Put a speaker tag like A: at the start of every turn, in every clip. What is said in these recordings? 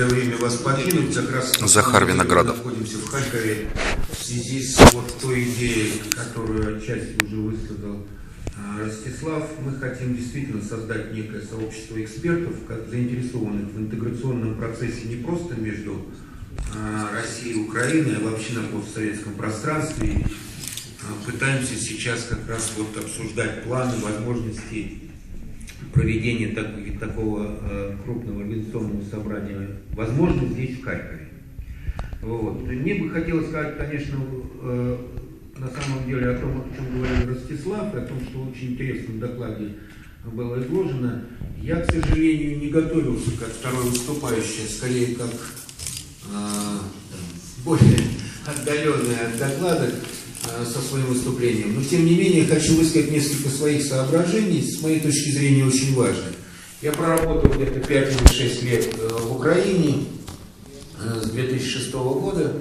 A: время вас покинуть, как раз
B: Захар Виноградов.
A: Мы находимся в Харькове в связи с вот той идеей, которую отчасти уже высказал а, Ростислав. Мы хотим действительно создать некое сообщество экспертов, заинтересованных в интеграционном процессе не просто между а, Россией и Украиной, а вообще на постсоветском пространстве. А, Пытаемся сейчас как раз вот обсуждать планы, возможности проведения так- такого э, крупного организационного собрания возможно здесь, в Харькове. Вот. Мне бы хотелось сказать, конечно, э, на самом деле о том, о чем говорил Ростислав, о том, что в очень интересном докладе было изложено. Я, к сожалению, не готовился как второй выступающий, а скорее как э, более отдаленный от доклада со своим выступлением. Но, тем не менее, хочу высказать несколько своих соображений, с моей точки зрения, очень важных. Я проработал где-то 5 или 6 лет э, в Украине э, с 2006 года,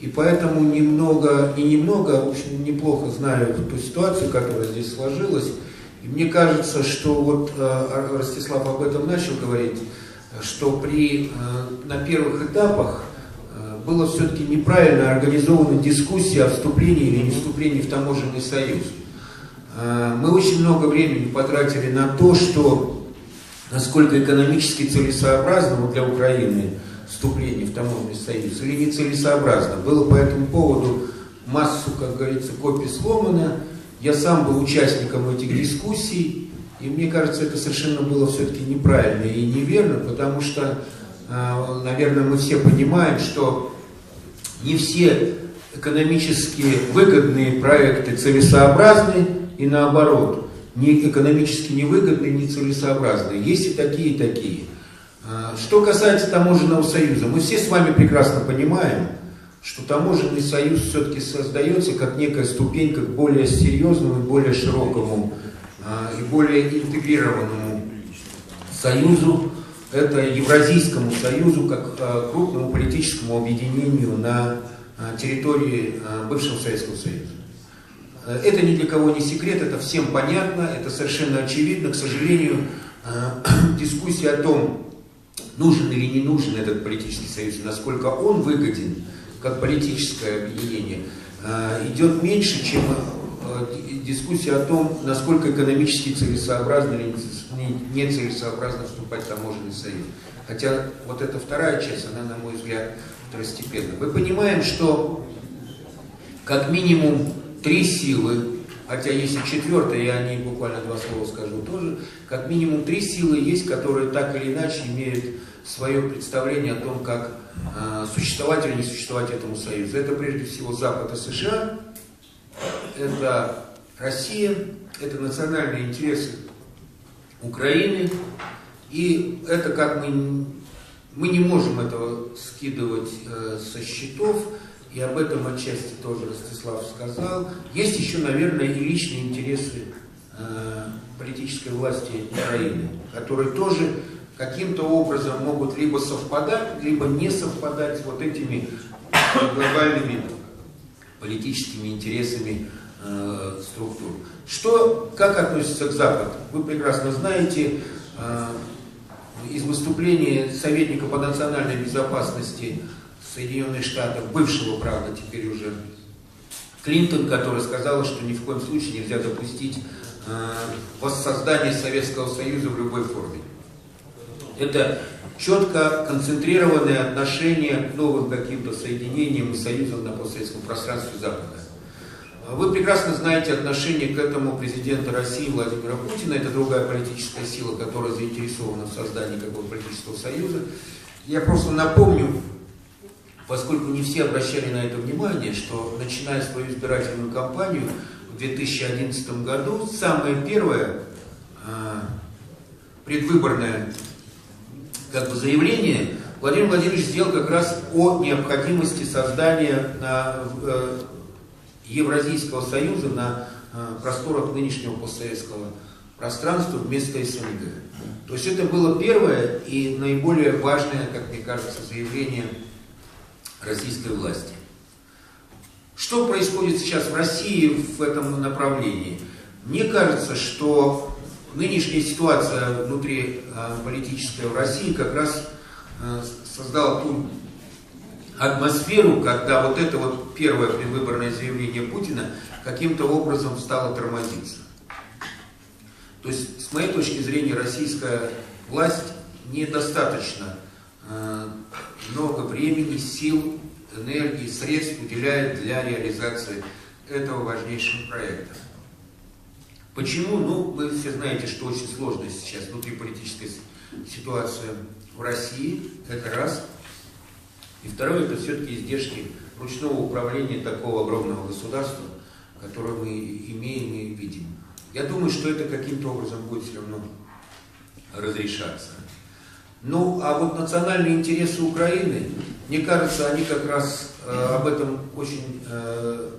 A: и поэтому немного, не немного, а в общем, неплохо знаю ту ситуацию, которая здесь сложилась. И мне кажется, что вот э, Ростислав об этом начал говорить, что при, э, на первых этапах э, было все-таки неправильно организована дискуссия о вступлении или не вступлении в таможенный союз. Э, Мы очень много времени потратили на то, что насколько экономически целесообразно для Украины вступление в таможенный союз или нецелесообразно. Было по этому поводу массу, как говорится, копий сломано. Я сам был участником этих дискуссий, и мне кажется, это совершенно было все-таки неправильно и неверно, потому что, э, наверное, мы все понимаем, что не все экономически выгодные проекты целесообразны и наоборот, не экономически невыгодные, не целесообразные. Есть и такие, и такие. А, Что касается таможенного союза, мы все с вами прекрасно понимаем, что таможенный союз все-таки создается как некая ступенька к более серьезному, и более широкому а, и более интегрированному союзу, это Евразийскому союзу, как а, крупному политическому объединению на а, территории а, бывшего Советского Союза. Э, Это ни для кого не секрет, это всем понятно, это совершенно очевидно. К сожалению, э, дискуссия о том, нужен или не нужен этот политический союз, насколько он выгоден как политическое объединение, э, идет меньше, чем э, дискуссия о том, насколько экономически целесообразно или не- нецелесообразно вступать в таможенный союз. Хотя вот эта вторая часть, она, на мой взгляд, второстепенна. Мы понимаем, что как минимум три силы, хотя есть и четвертая, я о ней буквально два слова скажу тоже, как минимум три силы есть, которые так или иначе имеют свое представление о том, как э, существовать или не существовать этому союзу. Это прежде всего Запад и США, это Россия, это национальные интересы Украины, и это как мы, мы не можем этого скидывать э, со счетов, и об этом отчасти тоже Ростислав сказал. Есть еще, наверное, и личные интересы э, политической власти Украины, которые тоже каким-то образом могут либо совпадать, либо не совпадать с вот этими глобальными политическими интересами э, структур. Что, как относится к Западу? Вы прекрасно знаете, э, из выступления советника по национальной безопасности Соединенных Штатов, бывшего, правда, теперь уже Клинтон, которая сказала, что ни в коем случае нельзя допустить э, воссоздание Советского Союза в любой форме. Это четко концентрированное отношение к новым каким-то соединениям и союзам на постсоветском пространстве Запада. Вы прекрасно знаете отношение к этому президента России Владимира Путина. Это другая политическая сила, которая заинтересована в создании какого-то политического союза. Я просто напомню, поскольку не все обращали на это внимание, что начиная свою избирательную кампанию в 2011 году, самое первое э, предвыборное как бы заявление Владимир Владимирович сделал как раз о необходимости создания на, э, Евразийского союза на э, просторах нынешнего постсоветского пространства вместо СНГ. То есть это было первое и наиболее важное, как мне кажется, заявление российской власти. Что происходит сейчас в России в этом направлении? Мне кажется, что нынешняя ситуация внутри э, политическая в России как раз э, создал ту атмосферу, когда вот это вот первое предвыборное заявление Путина каким-то образом стало тормозиться. То есть, с моей точки зрения, российская власть недостаточно э, много времени, сил, энергии, средств уделяет для реализации этого важнейшего проекта. Почему? Ну, вы все знаете, что очень сложная сейчас внутриполитическая ситуация в России, это раз. И второе, это все-таки издержки ручного управления такого огромного государства, которое мы имеем и видим. Я думаю, что это каким-то образом будет все равно разрешаться. Ну, а вот национальные интересы Украины, мне кажется, они как раз э, об этом очень э,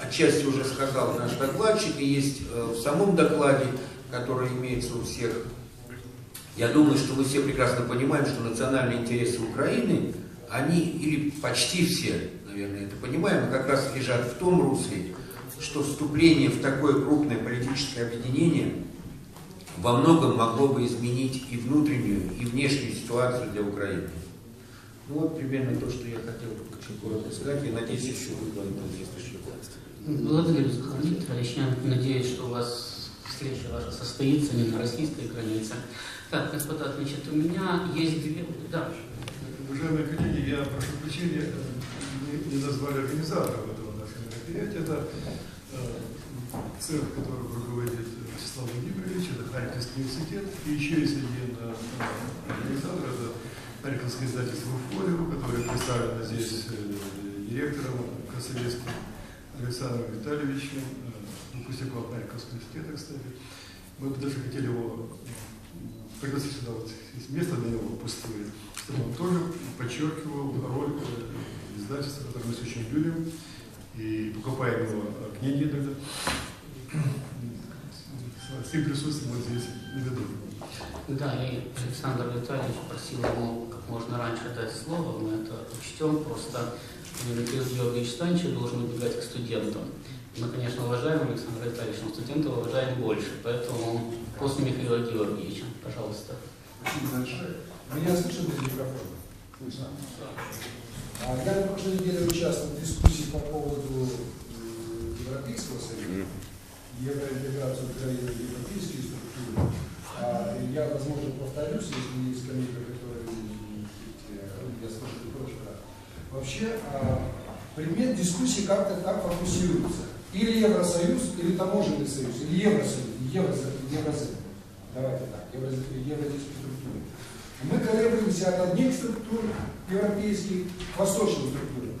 A: отчасти уже сказал наш докладчик, и есть э, в самом докладе, который имеется у всех. Я думаю, что мы все прекрасно понимаем, что национальные интересы Украины, они, или почти все, наверное, это понимаем, как раз лежат в том русле, что вступление в такое крупное политическое объединение – во многом могло бы изменить и внутреннюю, и внешнюю ситуацию для Украины. Ну вот примерно то, что я хотел очень коротко сказать. Я надеюсь, еще вы говорите, если еще
B: Благодарю, Захар Викторович. Я надеюсь, что у вас встреча ваша состоится не на российской границе. Так, господа, значит, у меня есть две... Да.
C: Уважаемые коллеги, я прошу прощения, не, не назвали организатора этого нашего мероприятия. Это э, который руководит Вячеслав Владимирович, это Харьковский университет, и еще есть один э, организатор, это Харьковское издательство «Фолио», которое представлено здесь э, директором Красовецким Александром Витальевичем, э, выпускником Харьковского университета, кстати. Мы даже хотели его пригласить сюда, вот есть место для него пустое, чтобы он тоже подчеркивал роль издательства, которое мы очень любим, и покупаем его книги иногда с их присутствием вот здесь не ведут.
B: Да, и Александр Витальевич просил ему как можно раньше дать слово, мы это учтем, просто Михаил Георгиевич Станчев должен убегать к студентам. Мы, конечно, уважаем Александра Витальевича, но студентов уважаем больше, поэтому после Михаила Георгиевича, пожалуйста.
D: Меня слышно без микрофона? Слышно. А я на прошлой неделе участвовал в дискуссии по поводу Европейского союза евроинтеграцию Украины в европейские структуры. А, я, возможно, повторюсь, если есть коллеги, Вообще, а, предмет дискуссии как-то так фокусируется. Или Евросоюз, или таможенный союз, или Евросоюз, Евросоюз, Евросоюз. Давайте так, евразийские структуры. Мы колеблемся от одних структур европейских к восточным структурам.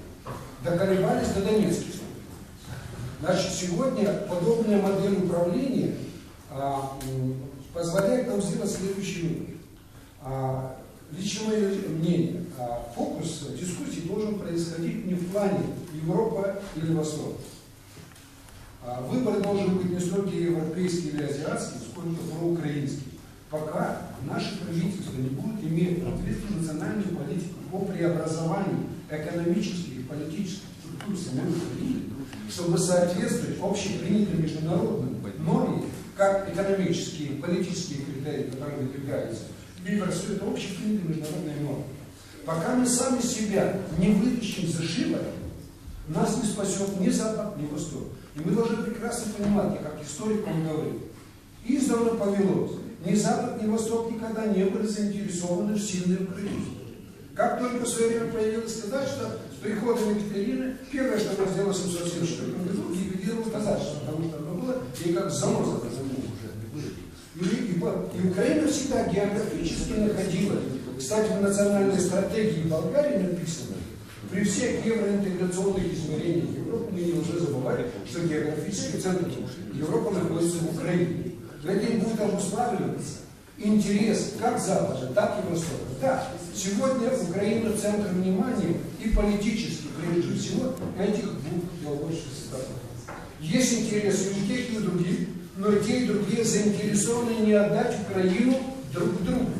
D: Доколебались до донецких Значит, сегодня подобная модель управления а, позволяет нам сделать следующий вывод. А, лично мнение, фокус дискуссии должен происходить не в плане Европа или Восток. А, выбор должен быть не столько европейский или азиатский, сколько проукраинский. Пока наше правительство не будет иметь ответственную национальную политику по преобразованию экономических и политических структур самой Украины, чтобы соответствовать общепринятым международным нормам, как экономические, политические критерии, которые выдвигаются, и все это общепринятые международные нормы. Пока мы сами себя не вытащим за шиворот, нас не спасет ни Запад, ни Восток. И мы должны прекрасно понимать, я как историк вам говорю, издавна повелось, ни Запад, ни Восток никогда не были заинтересованы в сильной Украине. Как только в свое время появилась сказать, что с приходом Екатерины, первое, что она сделала в 774 году, ликвидировала казачество, потому что оно было ей как заноза и, и, и Украина всегда географически находила, кстати, в национальной стратегии Болгарии написано, при всех евроинтеграционных измерениях Европы мы не должны забывать, что географический центр Европы находится в Украине. Этим будет обуславливаться интерес как Запада, так и Востока. Да, сегодня Украина центр внимания и политически, прежде всего, этих двух идеологических сторон. Есть интересы у тех, и у других, но те, и другие заинтересованы не отдать Украину друг другу.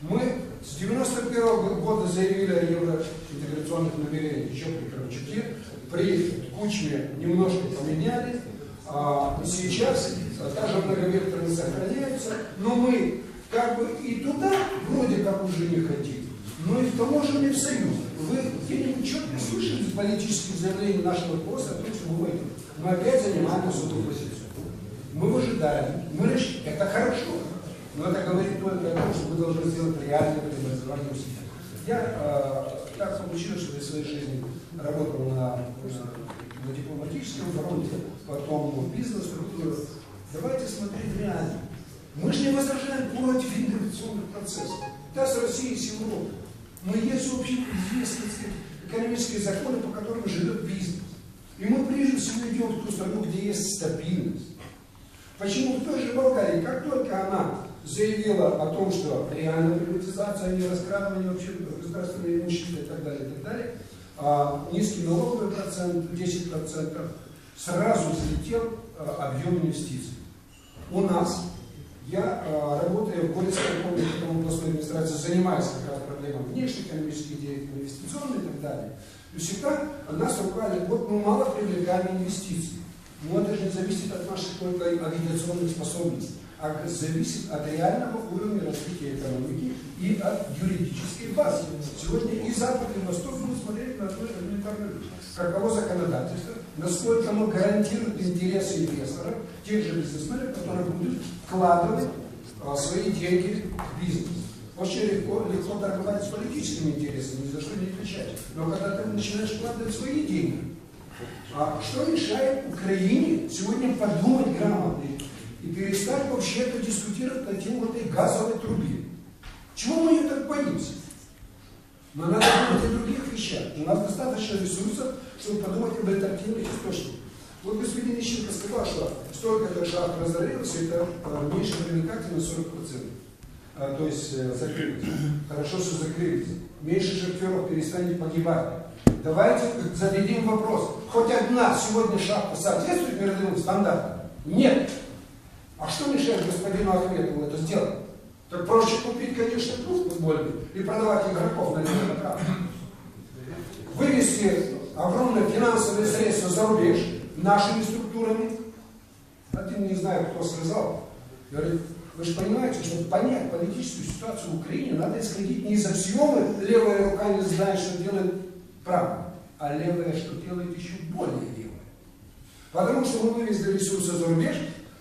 D: Мы с 91 -го года заявили о евроинтеграционных намерениях еще при Кравчуке, при Кучме немножко поменяли, а сейчас та же многовекторность сохраняется, но мы как бы и туда вроде как уже не хотим, но и в таможенный союз. Вы где-нибудь четко слышали политические заявления нашего руководства о том, что мы? Мы опять занимаем особую позицию. Мы выжидаем, мы решим. Это хорошо. Но это говорит только о том, что мы должны сделать реальное преобразование усилий. Я э, так получилось, что я в своей жизни работал на, на, на дипломатическом фронте, потом в бизнес-структурах. Давайте смотреть реально. Мы же не возражаем против интеграционных процессов. Да, с Россией, с Европой. Но есть общеизвестные экономические законы, по которым живет бизнес. И мы прежде всего идем в ту страну, где есть стабильность. Почему в той же Болгарии, как только она заявила о том, что реальная приватизация, а не раскрадывание вообще государственного имущества и так далее, и так далее, а, низкий налоговый процент, 10%, сразу взлетел а, объем инвестиций. У нас, я а, работаю в Горецкой областной администрации, занимаюсь как раз проблемой внешнеэкономических деятельности, инвестиционной и так далее. И всегда нас руководит, вот мы мало привлекаем инвестиций. Но это же не зависит от наших только авиационных способностей зависит от реального уровня развития экономики и от юридической базы. Сегодня и Запад, и Восток будут смотреть на одну элементарную вещь. Каково законодательство, насколько оно гарантирует интересы инвесторов, тех же бизнесменов, которые будут вкладывать а, свои деньги в бизнес. Очень легко, легко торговать с политическими интересами, ни за что не отвечать. Но когда ты начинаешь вкладывать свои деньги, а что мешает Украине сегодня подумать грамотно и перестать вообще-то дискутировать на тему этой газовой трубе. Чего мы ее так боимся? Но надо думать о других вещах. У нас достаточно ресурсов, чтобы подумать об альтернативных источниках. Вот господин Ищенко сказал, что столько-то шахт разорился, это а, меньше привлекательно на 40%. А, то есть э, закрылись. Хорошо, что закрылись. Меньше шахтеров перестанет погибать. Давайте зададим вопрос. Хоть одна сегодня шахта соответствует мировым стандартам? Нет. А что мешает господину Ахметову это сделать? Так проще купить, конечно, клуб футбольный и продавать игроков на направо. Вывести огромные финансовые средства за рубеж нашими структурами. Один не знаю, кто сказал, говорит, вы же понимаете, чтобы понять политическую ситуацию в Украине, надо исходить не из аксиомы, левая рука не знает, что делает правая, а левая, что делает еще более левая. Потому что мы вывезли ресурсы за рубеж,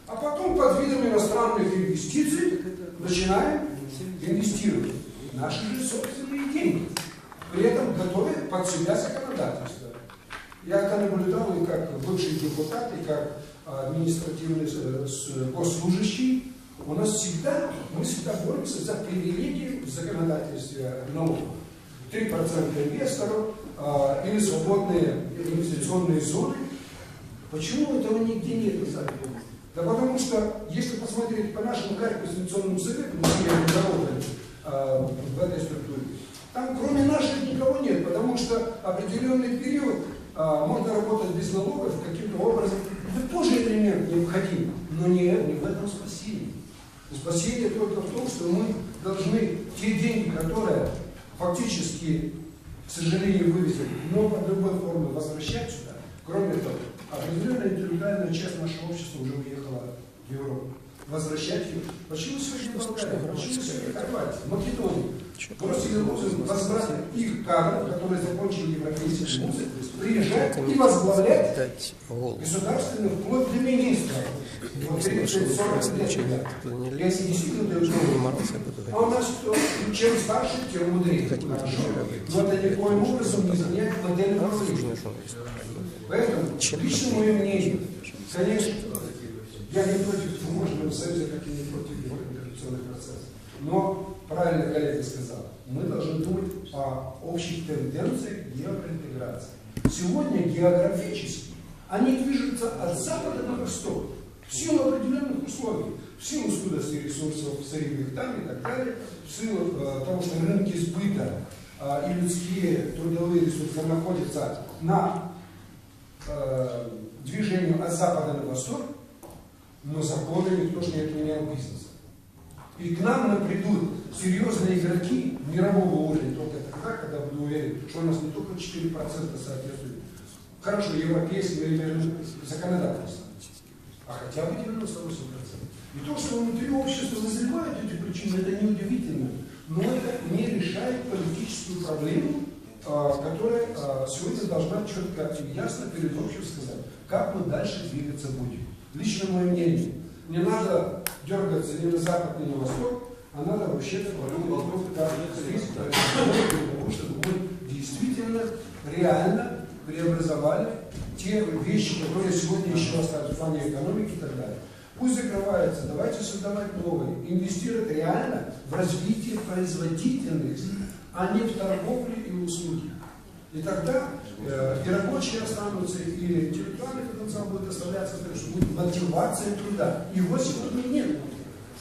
D: а потом под видом иностранных инвестиций начинаем инвестировать наши же собственные деньги. При этом готовя под себя законодательство. Я это наблюдал и как бывший депутат, и как административный э, госслужащий. У нас всегда, мы всегда боремся за привилегии в законодательстве налогов. 3% инвесторов а, или свободные инвестиционные зоны. Почему этого нигде нет? Да потому что, если посмотреть по нашему Харьковскому совету, мы работали э, в этой структуре, там кроме наших никого нет, потому что определенный период э, можно работать без налогов каким-то образом. Это тоже элемент необходим, но не, не в этом спасение. Спасение только в том, что мы должны те деньги, которые фактически, к сожалению, вывезли, но под любой формой возвращать сюда. Кроме того, определенная интеллектуальная часть нашего общества уже уехала в Европу. Возвращать ее. Почему сегодня Болгария? Почему сегодня Хорватия? Македония? Бросили лозунг возврат их кадров, которые закончили европейские вузы, приезжать и возглавлять государственных вплоть до министра. Вот 30-40 лет. Если действительно дают А у нас? Чем старше, тем мудрее. Но это никоим образом не изменяет модель управления. Поэтому, лично мое мнение, конечно, я не против таможенного союза, как и не против его интеграционных процессов. Но, правильно коллега сказал, мы должны думать о общих тенденциях евроинтеграции. Сегодня географически они движутся от запада на восток в силу определенных условий, в силу скудости ресурсов сырьевых там и так далее, в силу э, того, что рынки сбыта э, и людские трудовые ресурсы находятся на э, движению от запада на восток, но законы никто же не отменял бизнеса. И к нам напридут серьезные игроки мирового уровня только тогда, когда буду уверен, что у нас не только 4% соответствует хорошо европейским или законодательству, а хотя бы 98%. И то, что внутри общества назревают эти причины, это неудивительно. Но это не решает политическую проблему, а, которая а, сегодня должна четко и ясно перед обществом сказать, как мы дальше двигаться будем. Лично мое мнение. Не надо дергаться ни на запад, ни на восток, а надо как здесь, для того, чтобы мы действительно, реально преобразовали те вещи, которые сегодня еще остались в плане экономики и так далее. Пусть закрывается, давайте создавать новые, инвестировать реально в развитие производительности, а не в торговлю и услуги. И тогда э, и рабочие останутся, и интеллектуальный потенциал будет оставляться, потому что будет мотивация труда. Его сегодня нет.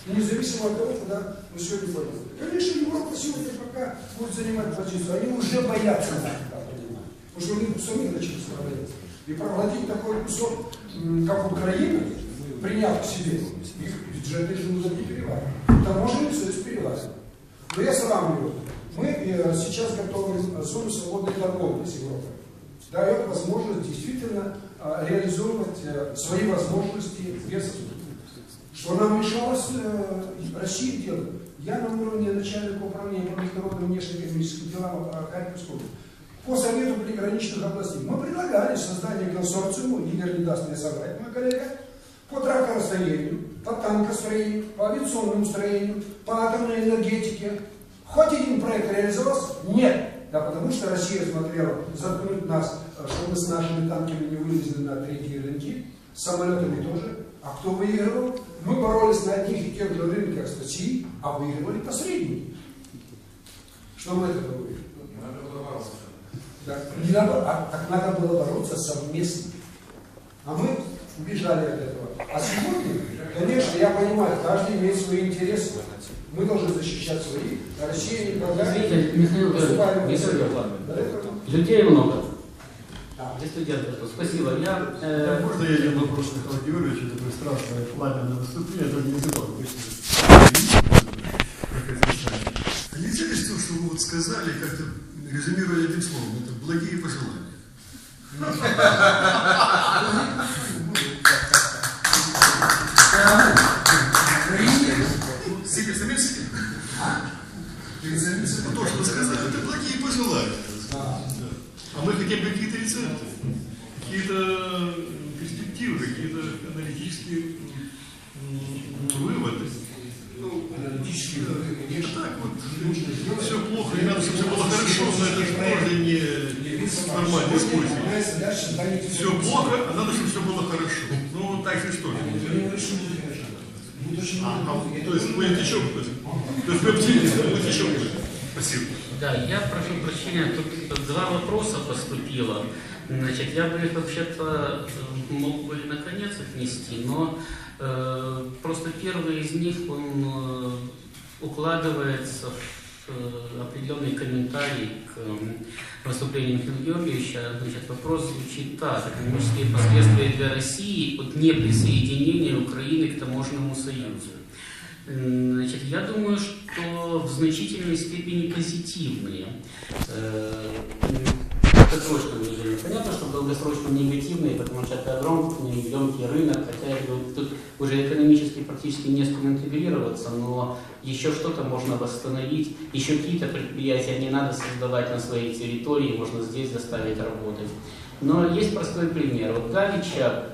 D: Независимо от того, куда мы сегодня пойдем. Конечно, Европа сегодня пока будет занимать позицию. Они уже боятся нас. Потому что у них сами начали справляться. И проглотить такой кусок, как Украина, приняв к себе, их бюджеты же нужно не переваривать. Таможенный союз переваривает. Но я сравниваю. Мы э, сейчас готовим зону свободной торговли с Европой. Дает возможность действительно э, реализовывать э, свои возможности без Что нам мешалось России делать? Я на уровне начальника управления по международным внешнеэкономическим делам Харьковской по Совету приграничных областей. Мы предлагали создание консорциума, Игорь не даст мне соврать, мой коллега, по тракторостроению, по танкостроению, по авиационному строению, по атомной энергетике. Хоть один проект реализовался? Нет. Да потому что Россия смотрела заткнуть нас, э, чтобы мы с нашими танками не вылезли на третьи рынки, с самолетами тоже. А кто выигрывал? Мы боролись на одних и тех же рынках с Россией, а выигрывали посредники. Что мы это выиграли? Надо было бороться. Не надо, а, так надо было бороться совместно. А мы убежали от этого. А сегодня, конечно, я понимаю, каждый имеет свои интересы. Мы должны защищать свои. А Россия никогда
B: Извините, Михаил людей много. Для студентов. Спасибо. Я,
C: э... Можно я один вопрос Михаила Георгиевича, такое страшное пламенное выступление, это не забыл. Нельзя ли то, что вы вот сказали, как-то резюмируя одним словом, это благие пожелания? Себе самим себе? То, что сказали, это благие пожелания. А мы хотим какие-то рецепты, какие-то перспективы, какие-то аналитические выводы. Ну, аналитические выводы, конечно, так вот. Все плохо, не надо, чтобы все было хорошо, но это же тоже не нормальная дискуссия. Все плохо, а надо, чтобы все было хорошо. Ну, так же что то есть будет еще То есть вы оптимист, будет еще Спасибо.
B: Да, я прошу прощения, тут два вопроса поступило. Значит, я бы их вообще-то э, мог бы наконец отнести, но э, просто первый из них, он э, укладывается в определенный комментарий к э, выступлению Михаила Георгиевича. Значит, вопрос звучит так. Экономические последствия для России от неприсоединения Украины к таможенному союзу. Значит, я думаю, что в значительной степени позитивные. Э, краткосрочно выражение. Понятно, что долгосрочно негативные, потому что это огромный, емкий рынок, хотя тут уже экономически практически не с но еще что-то можно восстановить, еще какие-то предприятия не надо создавать на своей территории, можно здесь заставить работать. Но есть простой пример. Вот Галича,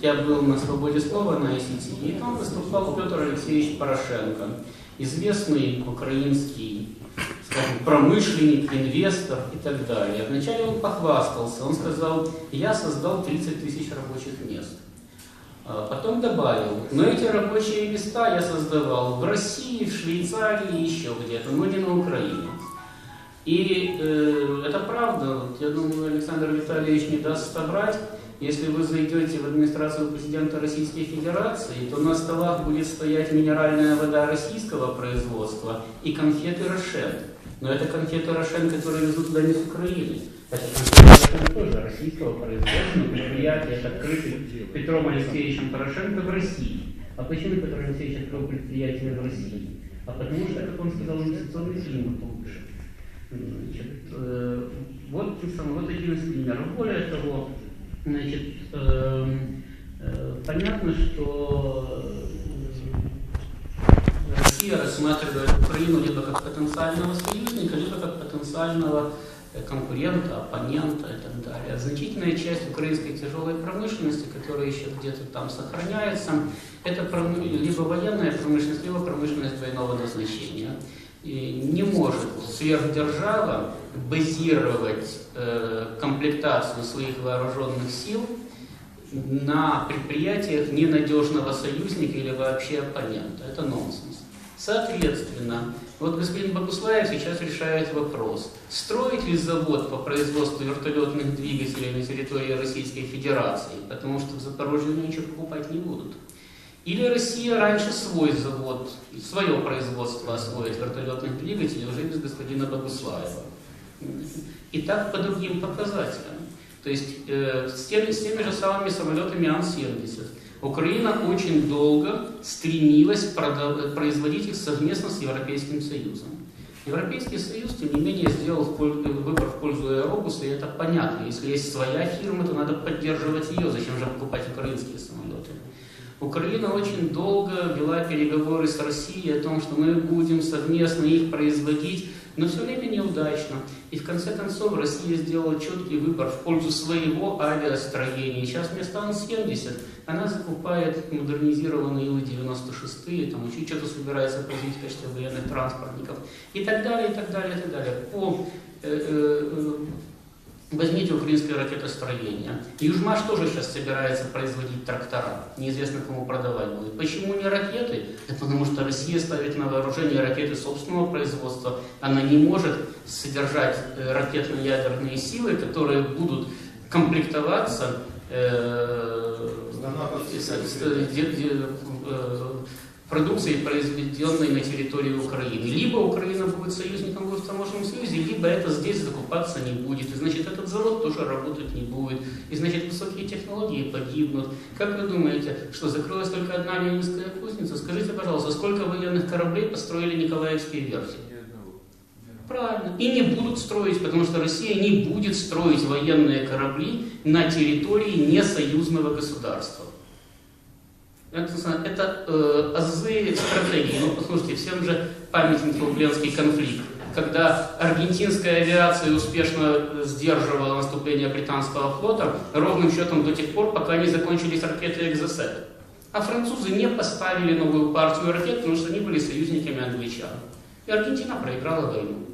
B: я был на свободе слова на ICT, и там выступал Петр Алексеевич Порошенко, известный украинский промышленник, инвестор и так далее. Вначале он похвастался, он сказал, я создал 30 тысяч рабочих мест. А потом добавил, но эти рабочие места я создавал в России, в Швейцарии, еще где-то, но не на Украине. И э, это правда, я думаю, Александр Витальевич не даст собрать. Если вы зайдете в администрацию президента Российской Федерации, то на столах будет стоять минеральная вода российского производства и конфеты Рошен. Но это конфеты Рошен, которые везут туда не с Украины. Это конфеты Рошен тоже российского производства, предприятие открыто Петром Алексеевичем Порошенко в России. А почему Петр Алексеевич открыл предприятие в России? А потому что, как он сказал, инвестиционный климат лучше. Значит, э, вот, вот один из примеров. Более того, значит, э, Э, Понятно, что Россия рассматривает Украину либо как потенциального союзника, либо как потенциального э, конкурента, оппонента и так далее. Значительная часть украинской тяжелой промышленности, которая еще где-то там сохраняется, это либо военная промышленность, либо промышленность двойного назначения. И не может сверхдержава базировать э, комплектацию своих вооруженных сил на предприятиях ненадежного союзника или вообще оппонента. Это нонсенс. Соответственно, вот господин Богуслаев сейчас решает вопрос, строить ли завод по производству вертолетных двигателей на территории Российской Федерации, потому что в Запорожье ничего покупать не будут. Или Россия раньше свой завод, свое производство освоит вертолетных двигателей уже без господина Богуслаева. И так по другим показателям. То есть э, с, теми, с теми же самыми самолетами Ан-70 Украина очень долго стремилась производить их совместно с Европейским Союзом. Европейский Союз, тем не менее, сделал выбор в пользу Аэробуса, и это понятно. Если есть своя фирма, то надо поддерживать ее. Зачем же покупать украинские самолеты? Украина очень долго вела переговоры с Россией о том, что мы будем совместно их производить, но все время неудачно. И в конце концов Россия сделала четкий выбор в пользу своего авиастроения. Сейчас вместо Ан-70 она закупает модернизированные Ил-96, там еще что-то собирается производить в качестве военных транспортников и так далее, и так далее, и так далее. По э, э, Возьмите украинское ракетостроение. Южмаш тоже сейчас собирается производить трактора. Неизвестно, кому продавать будет. Почему не ракеты? Это потому что Россия ставит на вооружение ракеты собственного производства. Она не может содержать э, ракетно-ядерные силы, которые будут комплектоваться э, э, продукцией, произведенной на территории Украины. Либо Украина будет союзником в таможенном союзе, либо это здесь закупаться не будет. И значит, этот завод тоже работать не будет. И значит, высокие технологии погибнут. Как вы думаете, что закрылась только одна ленинская кузница? Скажите, пожалуйста, сколько военных кораблей построили Николаевские верфи? Правильно. И не будут строить, потому что Россия не будет строить военные корабли на территории несоюзного государства. Это, э, азы стратегии. Ну, послушайте, всем же памятен Фолклендский конфликт, когда аргентинская авиация успешно сдерживала наступление британского флота ровным счетом до тех пор, пока не закончились ракеты «Экзосет». А французы не поставили новую партию ракет, потому что они были союзниками англичан. И Аргентина проиграла войну.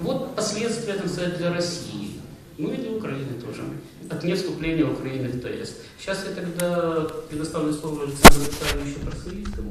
B: Вот последствия, так сказать, для России. Ну и для Украины тоже. От невступления Украины в ТС. Сейчас я тогда предоставлю слово Александру Александровичу Парсовицкому.